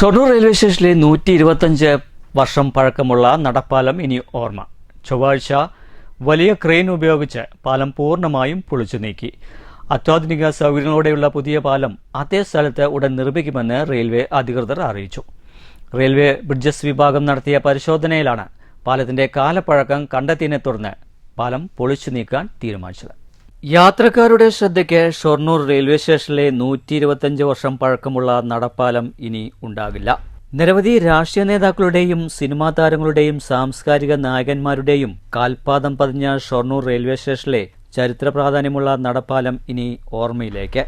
Shoranur railway സ്റ്റേഷനിലെ നൂറ്റി ഇരുപത്തഞ്ച് വർഷം പഴക്കമുള്ള നടപ്പാലം ഇനി ഓർമ്മ. ചൊവ്വാഴ്ച വലിയ ക്രെയിൻ ഉപയോഗിച്ച് പാലം പൂർണമായും പൊളിച്ചു നീക്കി. അത്യാധുനിക സൗകര്യങ്ങളോടെയുള്ള പുതിയ പാലം അതേ സ്ഥലത്ത് ഉടൻ നിർമ്മിക്കുമെന്ന് റെയിൽവേ അധികൃതർ അറിയിച്ചു. റെയിൽവേ ബ്രിഡ്ജസ് വിഭാഗം നടത്തിയ പരിശോധനയിലാണ് പാലത്തിന്റെ കാലപ്പഴക്കം കണ്ടെത്തിയതിനെ തുടർന്ന് പാലം പൊളിച്ചു നീക്കാൻ തീരുമാനിച്ചത്. യാത്രക്കാരുടെ ശ്രദ്ധയ്ക്ക് ഷൊർണൂർ റെയിൽവേ സ്റ്റേഷനിലെ നൂറ്റി ഇരുപത്തിയഞ്ച് വർഷം പഴക്കമുള്ള നടപ്പാലം ഇനി ഉണ്ടാകില്ല നിരവധി രാഷ്ട്രീയ നേതാക്കളുടെയും സിനിമാ താരങ്ങളുടെയും സാംസ്കാരിക നായകന്മാരുടെയും കാൽപാദം പതിഞ്ഞ ഷൊർണൂർ റെയിൽവേ സ്റ്റേഷനിലെ ചരിത്ര പ്രാധാന്യമുള്ള നടപ്പാലം ഇനി ഓർമ്മയിലേക്ക്.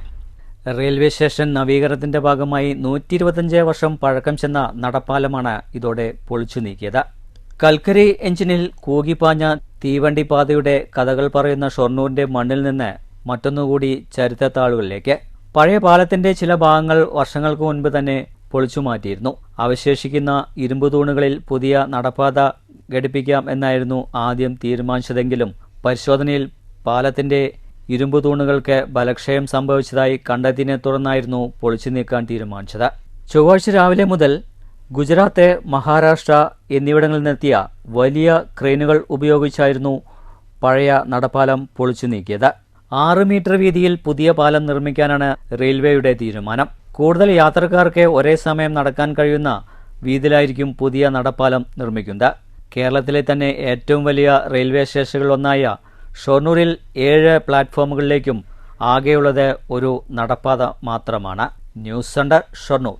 റെയിൽവേ സ്റ്റേഷൻ നവീകരണത്തിന്റെ ഭാഗമായി നൂറ്റി ഇരുപത്തിയഞ്ച് വർഷം പഴക്കം ചെന്ന നടപ്പാലമാണ് ഇതോടെ പൊളിച്ചു നീക്കിയത്. കൽക്കരി എഞ്ചിനിൽ കൂകിപ്പാഞ്ഞ തീവണ്ടി പാതയുടെ കഥകൾ പറയുന്ന ഷൊർണൂരിന്റെ മണ്ണിൽ നിന്ന് മറ്റൊന്നുകൂടി ചരിത്രത്താളുകളിലേക്ക്. പഴയ പാലത്തിന്റെ ചില ഭാഗങ്ങൾ വർഷങ്ങൾക്ക് മുൻപ് തന്നെ പൊളിച്ചു മാറ്റിയിരുന്നു. അവശേഷിക്കുന്ന ഇരുമ്പ് തൂണുകളിൽ പുതിയ നടപ്പാത ഘടിപ്പിക്കാം എന്നായിരുന്നു ആദ്യം തീരുമാനിച്ചതെങ്കിലും പരിശോധനയിൽ പാലത്തിന്റെ ഇരുമ്പ് തൂണുകൾക്ക് ബലക്ഷയം സംഭവിച്ചതായി കണ്ടെത്തിയതിനെ തുടർന്നായിരുന്നു പൊളിച്ചു നീക്കാൻ തീരുമാനിച്ചത്. ചൊവ്വാഴ്ച രാവിലെ മുതൽ ഗുജറാത്ത് മഹാരാഷ്ട്ര എന്നിവിടങ്ങളിൽ നിന്നെത്തിയ വലിയ ക്രെയിനുകൾ ഉപയോഗിച്ചായിരുന്നു പഴയ നടപ്പാലം പൊളിച്ചു നീക്കിയത്. ആറ് മീറ്റർ വീതിയിൽ പുതിയ പാലം നിർമ്മിക്കാനാണ് റെയിൽവേയുടെ തീരുമാനം. കൂടുതൽ യാത്രക്കാർക്ക് ഒരേ സമയം നടക്കാൻ കഴിയുന്ന വീതിയിലായിരിക്കും പുതിയ നടപ്പാലം നിർമ്മിക്കുന്നത്. കേരളത്തിലെ തന്നെ ഏറ്റവും വലിയ റെയിൽവേ സ്റ്റേഷനുകളിലൊന്നായ ഷൊർണൂരിൽ ഏഴ് പ്ലാറ്റ്ഫോമുകളിലേക്കും ആകെയുള്ളത് ഒരു നടപ്പാത മാത്രമാണ്. News centre Shoranur.